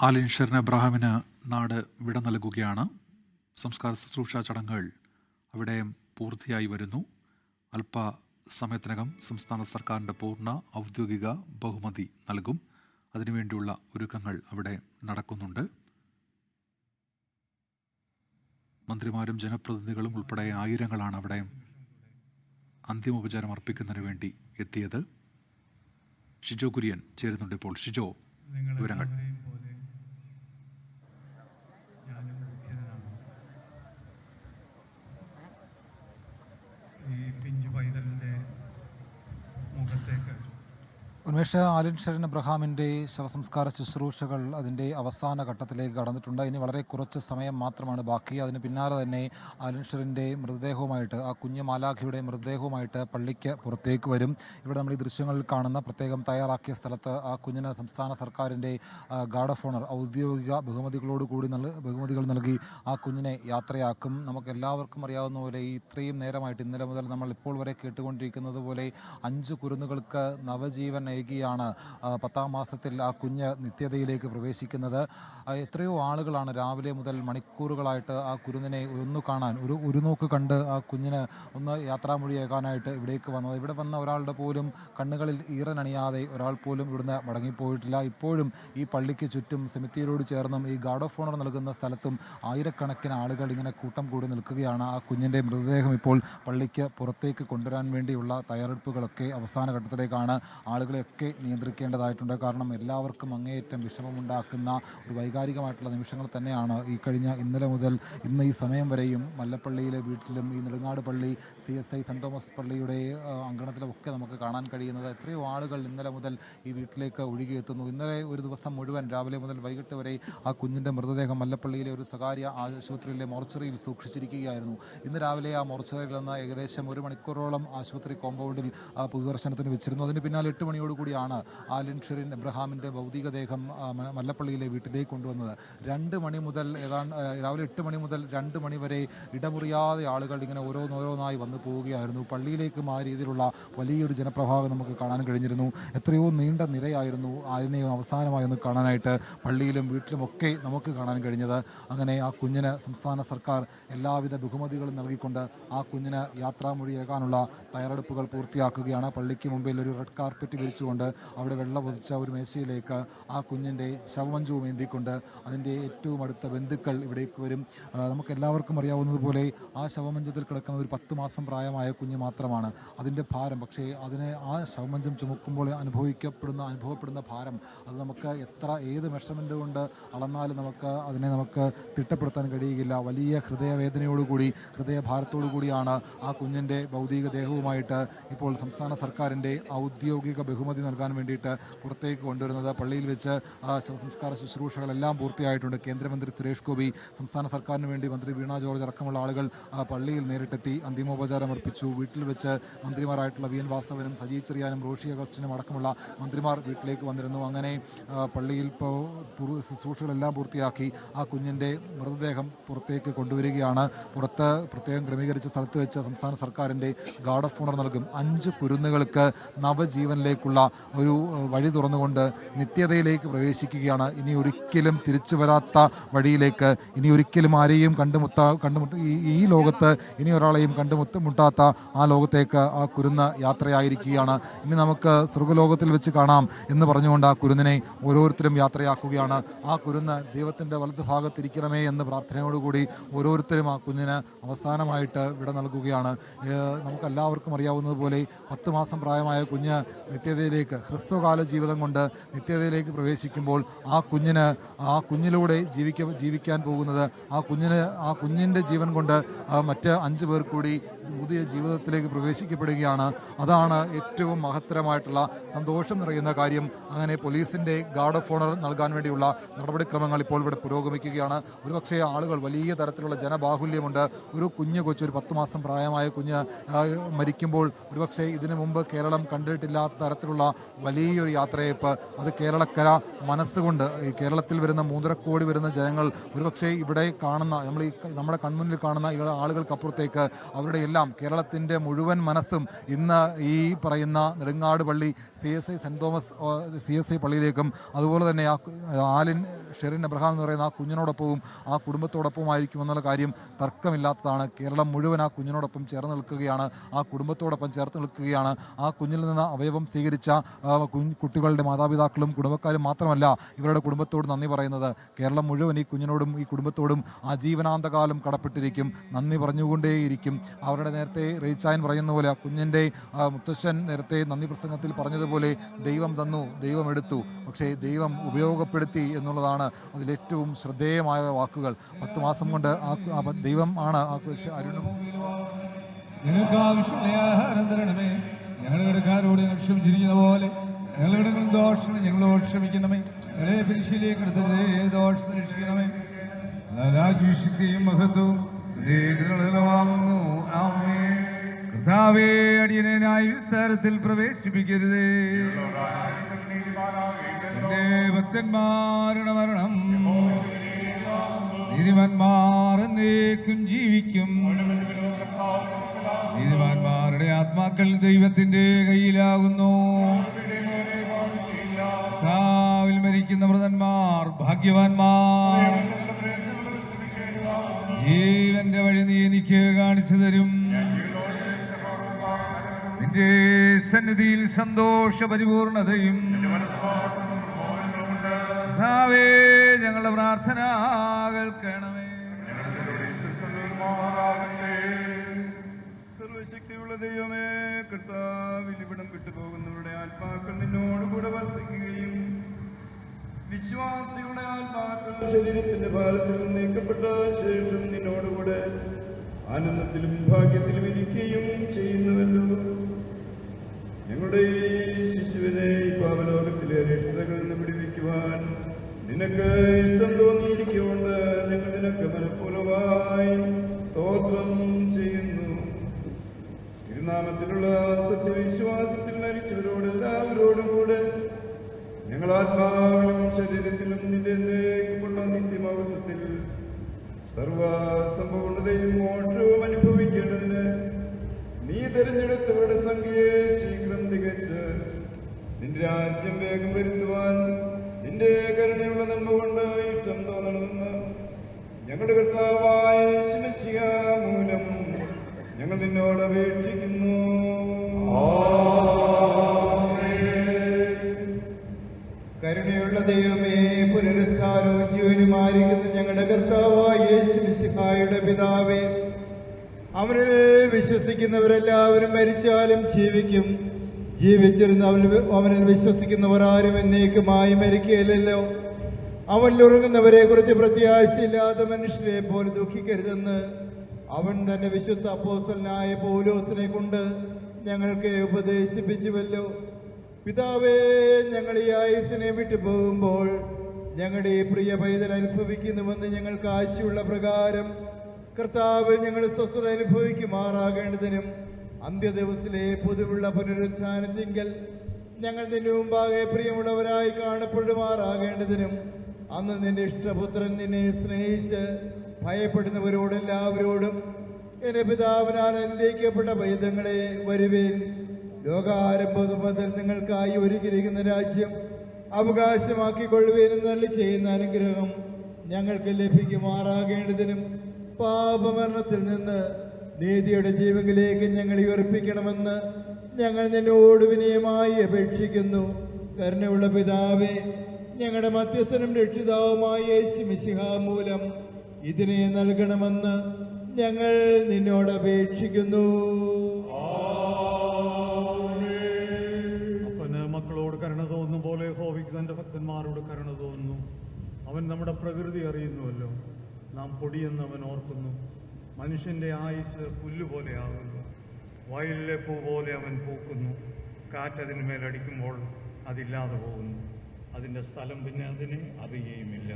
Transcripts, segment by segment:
ആലിൻ ഷെറിൻ എബ്രഹാമിന് നാട് വിട നൽകുകയാണ്. സംസ്കാര ശുശ്രൂഷ ചടങ്ങുകൾ അവിടെ പൂർത്തിയായി വരുന്നു. അല്പ സമയത്തിനകം സംസ്ഥാന സർക്കാരിന്റെ പൂർണ ഔദ്യോഗിക ബഹുമതി നൽകും. അതിനുവേണ്ടിയുള്ള ഒരുക്കങ്ങൾ അവിടെ നടക്കുന്നുണ്ട്. മന്ത്രിമാരും ജനപ്രതിനിധികളും ഉൾപ്പെടെ ആയിരങ്ങളാണ് അവിടെ അന്തിമോപചാരം അർപ്പിക്കുന്നതിന് വേണ്ടി എത്തിയത്. ഷിജോ കുര്യൻ ചേരുന്നുണ്ട് ഇപ്പോൾ. ഷിജോ വിവരങ്ങൾ. ഉന്മേഷ് ആലിൻ ഷെറിൻ അബ്രഹാമിന്റെ ശവസംസ്കാര ശുശ്രൂഷകൾ അതിന്റെ അവസാന ഘട്ടത്തിലേക്ക് കടന്നിട്ടുണ്ട്. ഇനി വളരെ കുറച്ച് സമയം മാത്രമാണ് ബാക്കി. അതിന് പിന്നാലെ തന്നെ ആലിൻ ഷെറിന്റെ മൃതദേഹവുമായിട്ട് ആ കുഞ്ഞു മാലാഖിയുടെ മൃതദേഹവുമായിട്ട് പള്ളിക്ക് പുറത്തേക്ക് വരും. ഇവിടെ നമ്മൾ ഈ ദൃശ്യങ്ങളിൽ കാണുന്ന പ്രത്യേകം തയ്യാറാക്കിയ സ്ഥലത്ത് ആ കുഞ്ഞിന് സംസ്ഥാന സർക്കാരിന്റെ ഗാർഡ് ഓഫ് ഓണർ ഔദ്യോഗിക ബഹുമതികളോട് കൂടി നൽ ബഹുമതികൾ നൽകി ആ കുഞ്ഞിനെ യാത്രയാക്കും. നമുക്ക് എല്ലാവർക്കും അറിയാവുന്ന പോലെ ഈ ഇത്രയും നേരമായിട്ട് ഇന്നലെ മുതൽ നമ്മൾ ഇപ്പോൾ വരെ കേട്ടുകൊണ്ടിരിക്കുന്നത് പോലെ അഞ്ച് കുരുന്നുകൾക്ക് നവജീവൻ ഏകിയാണ് ആ, പത്താം മാസത്തിൽ ആ കുഞ്ഞ് നിത്യതയിലേക്ക് പ്രവേശിക്കുന്നത്. എത്രയോ ആളുകളാണ് രാവിലെ മുതൽ മണിക്കൂറുകളായിട്ട് ആ കുരുന്നിനെ ഒന്ന് കാണാൻ ഒരു ഒരു നോക്ക് കണ്ട് ആ കുഞ്ഞിന് ഒന്ന് യാത്രാമൊഴിയേക്കാനായിട്ട് ഇവിടേക്ക് വന്നത്. ഇവിടെ വന്ന ഒരാളുടെ പോലും കണ്ണുകളിൽ ഈറനണിയാതെ ഒരാൾ പോലും ഇവിടുന്ന് മടങ്ങിപ്പോയിട്ടില്ല. ഇപ്പോഴും ഈ പള്ളിക്ക് ചുറ്റും സെമിത്തിയിലോട് ചേർന്നും ഈ ഗാർഡ് ഓഫ് ഓണർ നൽകുന്ന സ്ഥലത്തും ആയിരക്കണക്കിന് ആളുകൾ ഇങ്ങനെ കൂട്ടം കൂടി നിൽക്കുകയാണ്. ആ കുഞ്ഞിന്റെ മൃതദേഹം ഇപ്പോൾ പള്ളിക്ക് പുറത്തേക്ക് കൊണ്ടുവരാൻ വേണ്ടിയുള്ള തയ്യാറെടുപ്പുകളൊക്കെ അവസാന ഘട്ടത്തിലേക്കാണ് ആളുകളെയൊക്കെ നിയന്ത്രിക്കേണ്ടതായിട്ടുണ്ട്. കാരണം എല്ലാവർക്കും അങ്ങേയറ്റം വിഷമമുണ്ടാക്കുന്ന ഒരു വൈകാരികമായിട്ടുള്ള നിമിഷങ്ങൾ തന്നെയാണ് ഈ കഴിഞ്ഞ ഇന്നലെ മുതൽ ഇന്ന് ഈ സമയം വരെയും മല്ലപ്പള്ളിയിലെ വീട്ടിലും ഈ നെടുങ്ങാട് പള്ളി C S I saint Thomas പള്ളിയുടെ അങ്കണത്തിലുമൊക്കെ നമുക്ക് കാണാൻ കഴിയുന്നത് എത്രയോ ആളുകൾ ഇന്നലെ മുതൽ ഈ വീട്ടിലേക്ക് ഒഴുകിയെത്തുന്നു. ഇന്നലെ ഒരു ദിവസം മുഴുവൻ രാവിലെ മുതൽ വൈകിട്ട് വരെ ആ കുഞ്ഞിന്റെ മൃതദേഹം മല്ലപ്പള്ളിയിലെ ഒരു സ്വകാര്യ ആശുപത്രിയിലെ മോർച്ചറിയിൽ സൂക്ഷിച്ചിരിക്കുകയായിരുന്നു. ഇന്ന് രാവിലെ ആ മോർച്ചറിയിൽ നിന്ന് ഏകദേശം ഒരു മണിക്കൂറോളം ആശുപത്രി കോമ്പൗണ്ടിൽ പൊതുദർശനത്തിന് വെച്ചിരുന്നു. അതിന് പിന്നാലെ എട്ട് മണിയോടുകൂടിയാണ് ആലിൻ ഷെറിൻ എബ്രഹാമിന്റെ ഭൗതികദേഹം മല്ലപ്പള്ളിയിലെ വീട്ടിലേക്ക് കൊണ്ടുവന്നത്. രണ്ട് മണി മുതൽ ഏതാണ്ട് രാവിലെ എട്ട് മണി മുതൽ രണ്ട് മണി വരെ ഇടമുറിയാതെ ആളുകൾ ഇങ്ങനെ ഓരോന്നോരോന്നായി വന്നു പോവുകയായിരുന്നു. പള്ളിയിലേക്ക് ആ രീതിയിലുള്ള വലിയൊരു ജനപ്രഭാവം നമുക്ക് കാണാൻ കഴിഞ്ഞിരുന്നു. എത്രയോ നീണ്ട നിരയായിരുന്നു അതിനെ അവസാനമായി ഒന്ന് കാണാനായിട്ട് പള്ളിയിലും വീട്ടിലുമൊക്കെ നമുക്ക് കാണാൻ കഴിഞ്ഞത്. അങ്ങനെ ആ കുഞ്ഞിന് സംസ്ഥാന സർക്കാർ എല്ലാവിധ ബഹുമതികളും നൽകിക്കൊണ്ട് ആ കുഞ്ഞിന് യാത്രാമൊഴിയേക്കാനുള്ള തയ്യാറെടുപ്പുകൾ പൂർത്തിയാക്കുകയാണ്. പള്ളിക്ക് മുമ്പിൽ ഒരു റെഡ് കാർപ്പറ്റ് വിരിച്ചുകൊണ്ട് അവിടെ വെള്ളം പൊതിച്ച ഒരു മേശയിലേക്ക് ആ കുഞ്ഞിന്റെ ശവമഞ്ചവും ഏന്തിക്കൊണ്ട് അതിന്റെ ഏറ്റവും അടുത്ത ബന്ധുക്കൾ ഇവിടേക്ക് വരും. നമുക്ക് എല്ലാവർക്കും അറിയാവുന്നതുപോലെ ആ ശവമഞ്ചത്തിൽ കിടക്കുന്ന ഒരു പത്ത് മാസം പ്രായമായ കുഞ്ഞ് മാത്രമാണ് അതിന്റെ ഭാരം. പക്ഷേ അതിനെ ആ ശവമഞ്ചം ചുമക്കുമ്പോൾ അനുഭവിക്കപ്പെടുന്ന അനുഭവപ്പെടുന്ന ഭാരം അത് നമുക്ക് എത്ര ഏത് മെഷർമെന്റ് കൊണ്ട് അളന്നാലും നമുക്ക് അതിനെ നമുക്ക് തിട്ടപ്പെടുത്താൻ കഴിയുകയില്ല. വലിയ ഹൃദയവേദനയോടുകൂടി ഹൃദയഭാരത്തോടു കൂടിയാണ് ആ കുഞ്ഞിന്റെ ഭൗതിക ദേഹവുമായിട്ട് ഇപ്പോൾ സംസ്ഥാന സർക്കാരിന്റെ ഔദ്യോഗിക ബഹുമതി നൽകാൻ വേണ്ടിയിട്ട് പുറത്തേക്ക് കൊണ്ടുവരുന്നത്. പള്ളിയിൽ വെച്ച് ശവസംസ്കാര ശുശ്രൂഷകളെല്ലാം പൂർത്തിയായിട്ടുണ്ട്. കേന്ദ്രമന്ത്രി സുരേഷ് ഗോപി സംസ്ഥാന സർക്കാരിന് വേണ്ടി മന്ത്രി വീണ ജോർജ് അടക്കമുള്ള ആളുകൾ പള്ളിയിൽ നേരിട്ടെത്തി അന്തിമോപചാരം അർപ്പിച്ചു. വീട്ടിൽ വെച്ച് മന്ത്രിമാരായിട്ടുള്ള വി. എൻ. വാസവനും സജി ചെറിയാനും റോഷി അഗസ്റ്റിനും അടക്കമുള്ള മന്ത്രിമാർ വീട്ടിലേക്ക് വന്നിരുന്നു. അങ്ങനെ പള്ളിയിൽ ഇപ്പോൾ ശുശ്രൂഷകളെല്ലാം പൂർത്തിയാക്കി ആ കുഞ്ഞിന്റെ മൃതദേഹം പുറത്തേക്ക് കൊണ്ടുവരികയാണ്. പുറത്ത് പ്രത്യേകം ക്രമീകരിച്ച സ്ഥലത്ത് വെച്ച് സംസ്ഥാന സർക്കാരിന്റെ ഗാർഡ് ഓഫ് ഓണർ നൽകും. അഞ്ച് കുരുന്നുകൾക്ക് നവജീവനിലേക്കുള്ള ഒരു വഴി തുറന്നുകൊണ്ട് നിത്യതയിലേക്ക് പ്രവേശിക്കുകയാണ്. ഇനി ഒരിക്കലും തിരിച്ചു വരാത്ത വഴിയിലേക്ക് ഇനി ഒരിക്കലും ആരെയും കണ്ടുമുത്ത കണ്ടുമുട്ട ഈ ലോകത്ത് ഇനി ഒരാളെയും കണ്ടുമുട്ട മുട്ടാത്ത ആ ലോകത്തേക്ക് ആ കുരുന്ന് യാത്രയായിരിക്കുകയാണ്. ഇനി നമുക്ക് സ്വർഗലോകത്തിൽ വെച്ച് കാണാം എന്ന് പറഞ്ഞുകൊണ്ട് ആ കുരുന്നിനെ ഓരോരുത്തരും യാത്രയാക്കുകയാണ്. ആ കുരുന്ന് ദൈവത്തിന്റെ വലത് ഭാഗത്തിരിക്കണമേ എന്ന് പ്രാർത്ഥനയോടുകൂടി ഓരോരുത്തരും ആ കുഞ്ഞിന് അവസാനമായിട്ട് വിട നൽകുകയാണ്. നമുക്കെല്ലാവർക്കും അറിയാവുന്നതുപോലെ പത്ത് മാസം പ്രായമായ കുഞ്ഞ് നിത്യതയിലേക്ക് ഹ്രസ്വകാല ജീവിതം കൊണ്ട് നിത്യതയിലേക്ക് പ്രവേശിക്കുമ്പോൾ ആ കുഞ്ഞിന് ആ കുഞ്ഞിലൂടെ ജീവിക്ക ജീവിക്കാൻ പോകുന്നത് ആ കുഞ്ഞിന് ആ കുഞ്ഞിന്റെ ജീവൻ കൊണ്ട് മറ്റ് അഞ്ച് പേർ കൂടി പുതിയ ജീവിതത്തിലേക്ക് പ്രവേശിക്കപ്പെടുകയാണ്. അതാണ് ഏറ്റവും മഹത്തരമായിട്ടുള്ള സന്തോഷം നിറയുന്ന കാര്യം. അങ്ങനെ പോലീസിന്റെ ഗാർഡ് ഓഫ് ഓണർ നൽകാൻ വേണ്ടിയുള്ള നടപടിക്രമങ്ങൾ ഇപ്പോൾ ഇവിടെ പുരോഗമിക്കുകയാണ്. ഒരുപക്ഷെ ആളുകൾ വലിയ തരത്തിലുള്ള ജനബാഹുല്യമുണ്ട്. ഒരു കുഞ്ഞ് കൊച്ചു ഒരു പത്ത് മാസം പ്രായമായ കുഞ്ഞ് മരിക്കുമ്പോൾ ഒരുപക്ഷെ ഇതിനു മുമ്പ് കേരളം കണ്ടിട്ടില്ലാത്ത തരത്തിലുള്ള വലിയൊരു യാത്രയയപ്പ് അത് കേരളക്കര മനസ്സുകൊണ്ട് ഈ കേരളത്തിൽ വരുന്ന മൂന്നര കോടി വരുന്ന ജനങ്ങൾ ഒരുപക്ഷെ ഇവിടെ കാണുന്ന നമ്മൾ ഈ നമ്മുടെ കൺമുന്നിൽ കാണുന്ന ഈ ആളുകൾക്കപ്പുറത്തേക്ക് അവരുടെ എല്ലാം കേരളത്തിന്റെ മുഴുവൻ മനസ്സും ഇന്ന് ഈ പറയുന്ന നെടുങ്ങാട് പള്ളി C S I saint Thomas C S I പള്ളിയിലേക്കും അതുപോലെ തന്നെ ആ ആലിൻ ഷെറിൻ അബ്രഹാം എന്ന് പറയുന്ന ആ കുഞ്ഞിനോടൊപ്പവും ആ കുടുംബത്തോടൊപ്പം ആയിരിക്കും എന്നുള്ള കാര്യം തർക്കമില്ലാത്തതാണ്. കേരളം മുഴുവൻ ആ കുഞ്ഞിനോടൊപ്പം ചേർന്ന് നിൽക്കുകയാണ് ആ കുടുംബത്തോടൊപ്പം ചേർത്ത് നിൽക്കുകയാണ് ആ കുഞ്ഞിൽ നിന്ന് അവയവം സ്വീകരിച്ച ആ, കുട്ടികളുടെ മാതാപിതാക്കളും കുടുംബക്കാരും മാത്രമല്ല ഇവരുടെ കുടുംബത്തോട് നന്ദി പറയുന്നത്. കേരളം മുഴുവൻ ഈ കുഞ്ഞിനോടും ഈ കുടുംബത്തോടും ആജീവനാന്തകാലം കടപ്പെട്ടിരിക്കും. നന്ദി പറഞ്ഞുകൊണ്ടേയിരിക്കും. അവരുടെ നേരത്തെ റീച്ചായൻ പറയുന്ന പോലെ കുഞ്ഞിന്റെ മുത്തശ്ശൻ നേരത്തെ നന്ദി പ്രസംഗത്തിൽ പറഞ്ഞതുപോലെ ദൈവം തന്നു ദൈവം എടുത്തു. പക്ഷേ ദൈവം ഉപയോഗപ്പെടുത്തി എന്നുള്ളതാണ് അതിലേറ്റവും ശ്രദ്ധേയമായ വാക്കുകൾ. പത്ത് മാസം കൊണ്ട് ആ ദൈവം ആണ് ആ അരുണും. ഞങ്ങൾക്ക് ആവശ്യമായ ആഹാരം തരണമേ ഞങ്ങളുടെ കാരോട് ഞങ്ങൾ ക്ഷമിച്ചിരിക്കുന്ന പോലെ ഞങ്ങളുടെ ദോഷം ഞങ്ങളോട് ക്ഷമിക്കണമേ പരിശീലേക്ക് എടുത്തത് ദോഷം രക്ഷിക്കണമേ രാജീഷിക്കുകയും മഹത്വവും വാങ്ങുന്നു ആമേ കർത്താവേ അടിയനായി വിസ്താരത്തിൽ പ്രവേശിപ്പിക്കരുതേ. എന്റെ ഭക്തന്മാരുടെ മരണം നീതിമാന്മാർ എന്നേക്കും ജീവിക്കും. നീതിമാന്മാരുടെ ആത്മാക്കൾ ദൈവത്തിന്റെ കയ്യിലാകുന്നു. ഭാഗ്യവാന്മാർ. ജീവന്റെ വഴി നീ എനിക്ക് കാണിച്ചു തരും. നിന്റെ സന്നിധിയിൽ സന്തോഷ പരിപൂർണതയും ഞങ്ങളുടെ പ്രാർത്ഥന കേൾക്കണമേ. സർവശക്തിയുള്ള ദൈവമേ കർത്താവിൽ ഇവിടം വിട്ടുപോകുന്നവരുടെ ആത്മാക്കൾ നിന്നോടുകൂടെ വസിക്കുകയും വിശ്വാസികളുടെ ആത്മാക്കൾ ശരീരത്തിന്റെ ഭാരത്തിൽ ശേഷം നിന്നോടുകൂടെ ആനന്ദത്തിലും ഭാഗ്യത്തിലും ഇരിക്കുകയും ചെയ്യുന്നുവല്ലോ. ഞങ്ങളുടെ ഈ ശിശുവിനെ ഈ പാവലോകത്തിലെ അരിഷ്ടതകളിൽ നിന്ന് നിനക്ക് ഇഷ്ടം തോന്നിയിരിക്കൊണ്ട് ഞങ്ങൾ നിനക്ക് മനഃപൂർവമായി സ്തോത്രം ചെയ്യുന്നു. തിരുനാമത്തിലുള്ള സത്യവിശ്വാസത്തിൽ മരിച്ചവരോട് എല്ലാവരോടും കൂടെ ഞങ്ങൾ ആത്മാവിലും ശരീരത്തിലും നിന്റെ എന്നേക്കുമുള്ള നിത്യമൗത്വത്തിൽ സർവ സമ്പൂർണതയും മോക്ഷവും അനുഭവിക്കേണ്ടതിന് നീ തെരഞ്ഞെടുത്തവരുടെ സംഖ്യയെ ശീഘ്രം തികച്ച് നിന്റെ രാജ്യം വേഗം വരുത്തുവാൻ നിന്റെ കരുണയുള്ള നന്മ കൊണ്ട് ഇഷ്ടം തോന്നണമെന്ന് ഞങ്ങളുടെ കർത്താവായ ശിമശിക മൂലം ഞങ്ങൾ നിന്നോട് അപേക്ഷിക്കുന്നു. കരുണയുള്ള ദൈവമേ പുനരുദ്ധാരവും ജീവനുമായിരിക്കുന്ന ഞങ്ങളുടെ കർത്താവായ യേശുമിശിഹായുടെ പിതാവേ അവനിൽ വിശ്വസിക്കുന്നവരെല്ലാവരും മരിച്ചാലും ജീവിക്കും. ജീവിച്ചിരുന്ന അവനിൽ വിശ്വസിക്കുന്നവർ ആരും എന്നേക്കുമായി മരിക്കുകയില്ലല്ലോ. അവനിൽ ഉറങ്ങുന്നവരെ കുറിച്ച് പ്രത്യാശയില്ലാത്ത മനുഷ്യരെ പോലെ ദുഃഖിക്കരുതെന്ന് അവൻ തന്നെ വിശുദ്ധ അപ്പോസ്തലനായ പൗലോസിനെ കൊണ്ട് ഞങ്ങൾക്ക് ഉപദേശിപ്പിച്ചുവല്ലോ. പിതാവേ ഞങ്ങൾ ഈ ആയുസിനെ വിട്ടു പോകുമ്പോൾ ഞങ്ങളുടെ പ്രിയ പൈതൽ അനുഭവിക്കുന്നുവെന്ന് ഞങ്ങൾക്ക് ആശയുള്ള പ്രകാരം കർത്താവ് ഞങ്ങൾ സ്വസ്ഥത അനുഭവിക്കുമാറാകേണ്ടതിനും അന്ത്യദിവസത്തിലെ പൊതുവുള്ള പുനരുത്ഥാനത്തിങ്കൽ ഞങ്ങൾ നിന്റെ മുമ്പാകെ പ്രിയമുള്ളവരായി കാണപ്പെടുമാറാകേണ്ടതിനും അന്ന് നിന്റെ ഇഷ്ടപുത്രൻ നിന്നെ സ്നേഹിച്ച് ഭയപ്പെടുന്നവരോടെല്ലാവരോടും എന്റെ പിതാവിനാൽ അനുഗ്രഹിക്കപ്പെട്ട പൈതങ്ങളെ വരുവേൻ. ലോകാരംഭം മുതൽ നിങ്ങൾക്കായി ഒരുക്കിയിരിക്കുന്ന രാജ്യം അവകാശമാക്കിക്കൊള്ളുവേനും നല്ല ചെയ്യുന്ന അനുഗ്രഹം ഞങ്ങൾക്ക് ലഭിക്കുമാറാകേണ്ടതിനും പാപമരണത്തിൽ നിന്ന് നീതിയുടെ ജീവങ്ങളിലേക്ക് ഞങ്ങൾ ഉറപ്പിക്കണമെന്ന് ഞങ്ങൾ നിന്നോട് വിനയമായി അപേക്ഷിക്കുന്നു. കരുണയുള്ള പിതാവേ ഞങ്ങളുടെ മധ്യസ്ഥനും രക്ഷിതാവുമായ യേശു മിശിഹ മൂലം ഇതിനെ നൽകണമെന്ന് ഞങ്ങൾ നിന്നോട് അപേക്ഷിക്കുന്നു. അവൻ നമ്മുടെ പ്രകൃതി അറിയുന്നുവല്ലോ. നാം പൊടിയെന്ന് അവൻ ഓർക്കുന്നു. മനുഷ്യന്റെ ആയുസ് പുല്ലുപോലെയാകുന്നു. വയലിലെ പൂ പോലെ അവൻ പൂക്കുന്നു. കാറ്റതിന് മേലടിക്കുമ്പോൾ അതില്ലാതെ പോകുന്നു. അതിന്റെ സ്ഥലം പിന്നെ അതിനെ അറിയുകയുമില്ല.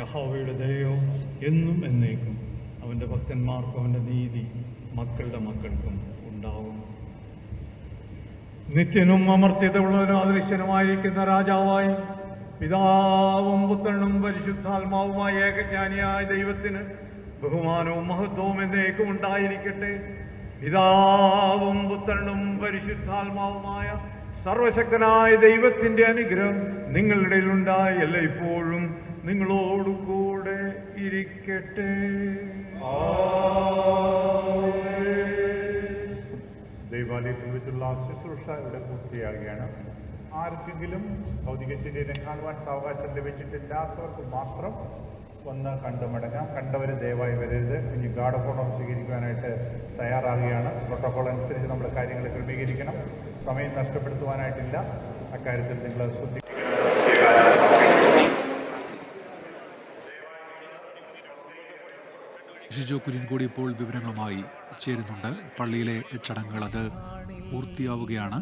യഹോവയുടെ ദയോ എന്നും എന്നേക്കും. അവന്റെ ഭക്തന്മാർക്കും അവന്റെ നീതി മക്കളുടെ മക്കൾക്കും ഉണ്ടാവും. നിത്യനും അമർത്യതയുള്ളവനും അദൃശ്യനുമായിരിക്കുന്ന രാജാവായി പിതാവും പുത്രനും പരിശുദ്ധാത്മാവുമായ ഏകജ്ഞാനിയായ ദൈവത്തിന് ബഹുമാനവും മഹത്വവും എന്നേക്കും ഉണ്ടായിരിക്കട്ടെ. പിതാവും പുത്രനും പരിശുദ്ധാത്മാവുമായ സർവശക്തനായ ദൈവത്തിന്റെ അനുഗ്രഹം നിങ്ങളുടെ ഉണ്ടായല്ല ഇപ്പോഴും നിങ്ങളോടുകൂടെ ഇരിക്കട്ടെ. ദൈവാലയത്തിൽ വെച്ചുള്ള ശുശ്രൂഷ ഇവിടെ പൂർത്തിയാകുകയാണ് ആർക്കെങ്കിലും ഭൗതിക ശരീരം കാണുവാൻ സാവകാശം ലഭിച്ചിട്ടില്ലാത്തവർക്ക് മാത്രം ഒന്ന് കണ്ടു മടങ്ങാം കണ്ടവർ ദയവായി വരരുത്. ഇനി ഗാഠപൂർണം സ്വീകരിക്കുവാനായിട്ട് തയ്യാറാകുകയാണ് പ്രോട്ടോകോൾ അനുസരിച്ച് നമ്മൾ കാര്യങ്ങൾ ക്രമീകരിക്കണം. സമയം നഷ്ടപ്പെടുത്തുവാനായിട്ടില്ല. അക്കാര്യത്തിൽ നിങ്ങൾ ശ്രദ്ധിക്കുക ഷിജു കുര്യൻ കൂടി ഇപ്പോൾ വിവരങ്ങളുമായി ചേരുന്നുണ്ട്. പള്ളിയിലെ ചടങ്ങുകൾ അത് പൂർത്തിയാവുകയാണ്.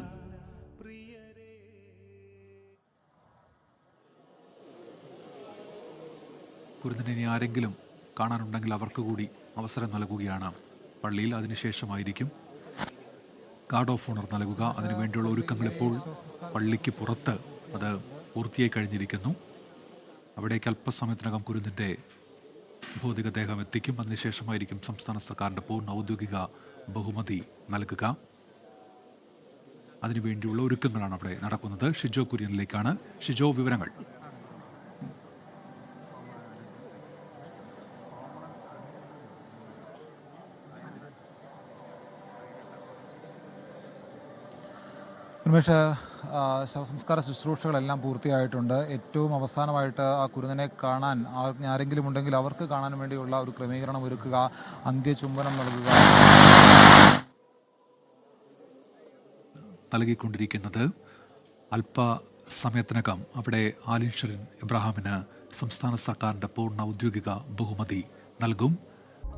കുരുന്നിനെ ഇനി ആരെങ്കിലും കാണാനുണ്ടെങ്കിൽ അവർക്ക് കൂടി അവസരം നൽകുകയാണ്. പള്ളിയിൽ അതിനുശേഷമായിരിക്കും ഗാർഡ് ഓഫ് ഓണർ നൽകുക. അതിനുവേണ്ടിയുള്ള ഒരുക്കങ്ങൾ ഇപ്പോൾ പള്ളിക്ക് പുറത്ത് അത് പൂർത്തിയായി കഴിഞ്ഞിരിക്കുന്നു. അവിടേക്ക് അല്പസമയത്തിനകം കുരുന്നിന്റെ ഭൗതികദേഹം എത്തിക്കും. അതിനുശേഷമായിരിക്കും സംസ്ഥാന സർക്കാരിന്റെ പൂർണ ഔദ്യോഗിക ബഹുമതി നൽകുക. അതിനുവേണ്ടിയുള്ള ഒരുക്കങ്ങളാണ് അവിടെ നടക്കുന്നത്. ഷിജോ കുര്യനിലേക്കാണ്. ഷിജോ വിവരങ്ങൾ. ഉന്മേഷ് ശവസംസ്കാര ശുശ്രൂഷകളെല്ലാം പൂർത്തിയായിട്ടുണ്ട്. ഏറ്റവും അവസാനമായിട്ട് ആ കുരുന്നനെ കാണാൻ ആരെങ്കിലും ഉണ്ടെങ്കിൽ അവർക്ക് കാണാൻ വേണ്ടിയുള്ള ഒരു ക്രമീകരണം ഒരുക്കുക അന്ത്യചുംബനം നൽകുക. നൽകിക്കൊണ്ടിരിക്കുന്നത് അല്പ സമയത്തിനകം അവിടെ ആലീശ്വരൻ ഇബ്രാഹാമിന് സംസ്ഥാന സർക്കാരിന്റെ പൂർണ ഔദ്യോഗിക ബഹുമതി നൽകും.